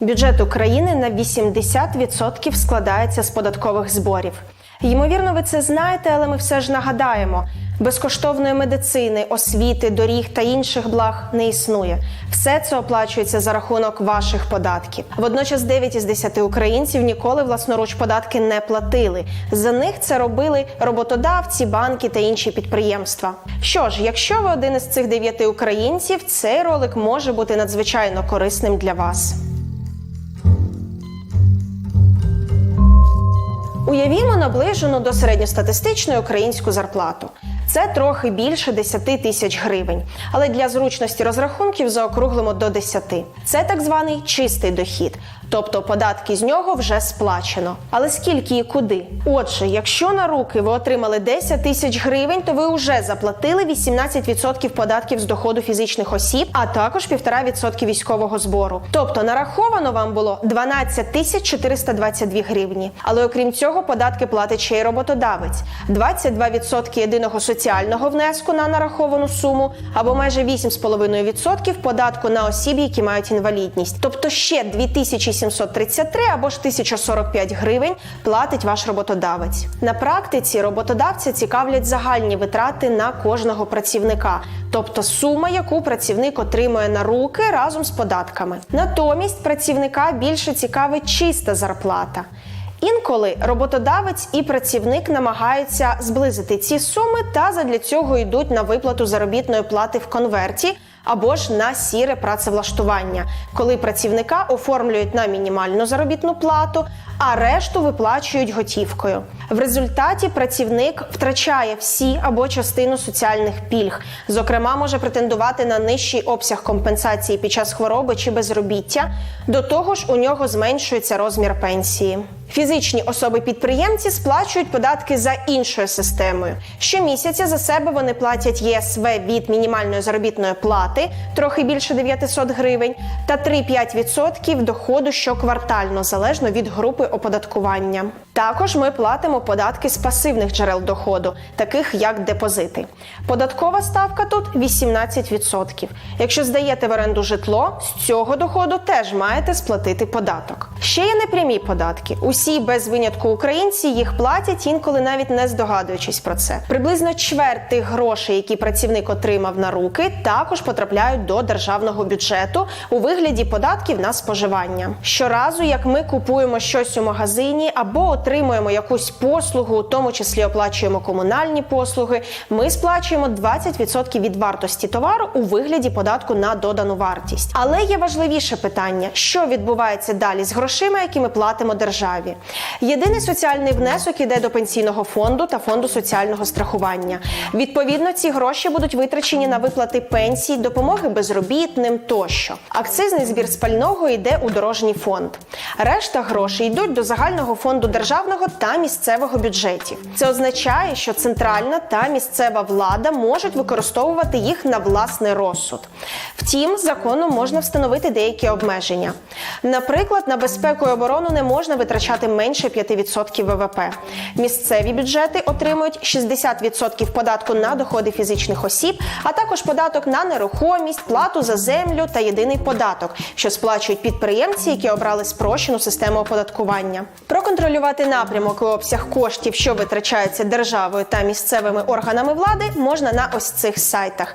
Бюджет України на 80% складається з податкових зборів. Ймовірно, ви це знаєте, але ми все ж нагадаємо: безкоштовної медицини, освіти, доріг та інших благ не існує. Все це оплачується за рахунок ваших податків. Водночас 9 із 10 українців ніколи власноруч податки не платили. За них це робили роботодавці, банки та інші підприємства. Що ж, якщо ви один із цих 9 українців, цей ролик може бути надзвичайно корисним для вас. Уявімо наближену до середньостатистичної українську зарплату. Це трохи більше 10 тисяч гривень, але для зручності розрахунків заокруглимо до 10. Це так званий чистий дохід, тобто податки з нього вже сплачено. Але скільки і куди? Отже, якщо на руки ви отримали 10 тисяч гривень, то ви вже заплатили 18% податків з доходу фізичних осіб, а також 1,5% військового збору. Тобто нараховано вам було 12 тисяч 422 гривні. Але окрім цього, податки платить ще й роботодавець: 22% єдиного соціального внеску на нараховану суму, або майже 8,5% податку на осіб, які мають інвалідність. Тобто ще 2733 або ж 1045 гривень платить ваш роботодавець. На практиці роботодавця цікавлять загальні витрати на кожного працівника, тобто сума, яку працівник отримує на руки разом з податками. Натомість працівника більше цікавить чиста зарплата. Інколи роботодавець і працівник намагаються зблизити ці суми та задля цього йдуть на виплату заробітної плати в конверті або ж на сіре працевлаштування, коли працівника оформлюють на мінімальну заробітну плату, а решту виплачують готівкою. В результаті працівник втрачає всі або частину соціальних пільг, зокрема, може претендувати на нижчий обсяг компенсації під час хвороби чи безробіття. До того ж, у нього зменшується розмір пенсії. Фізичні особи-підприємці сплачують податки за іншою системою. Щомісяця за себе вони платять ЄСВ від мінімальної заробітної плати, трохи більше 900 гривень, та 3-5% доходу щоквартально, залежно від групи оподаткування. Також ми платимо податки з пасивних джерел доходу, таких як депозити. Податкова ставка тут 18%. Якщо здаєте в оренду житло, з цього доходу теж маєте сплатити податок. Ще є непрямі податки. Усі без винятку українці їх платять інколи навіть не здогадуючись про це. Приблизно чверть тих грошей, які працівник отримав на руки, також потрапляють до державного бюджету у вигляді податків на споживання. Щоразу, як ми купуємо щось у магазині або отримуємо якусь послугу, у тому числі оплачуємо комунальні послуги, ми сплачуємо 20% від вартості товару у вигляді податку на додану вартість. Але є важливіше питання, що відбувається далі з грошима, які ми платимо державі. Єдиний соціальний внесок іде до пенсійного фонду та фонду соціального страхування. Відповідно, ці гроші будуть витрачені на виплати пенсій, допомоги безробітним тощо. Акцизний збір спального йде у дорожній фонд. Решта грошей йдуть до загального фонду державного та місцевого бюджетів. Це означає, що центральна та місцева влада можуть використовувати їх на власний розсуд. Втім, законом можна встановити деякі обмеження. Наприклад, на безпеку і оборону не можна витрачати менше 5% ВВП. Місцеві бюджети отримують 60% податку на доходи фізичних осіб, а також податок на нерухомість, плату за землю та єдиний податок, що сплачують підприємці, які обрали спрощену систему оподаткування. Проконтролювати напрямок і обсяг коштів, що витрачаються державою та місцевими органами влади, можна на ось цих сайтах.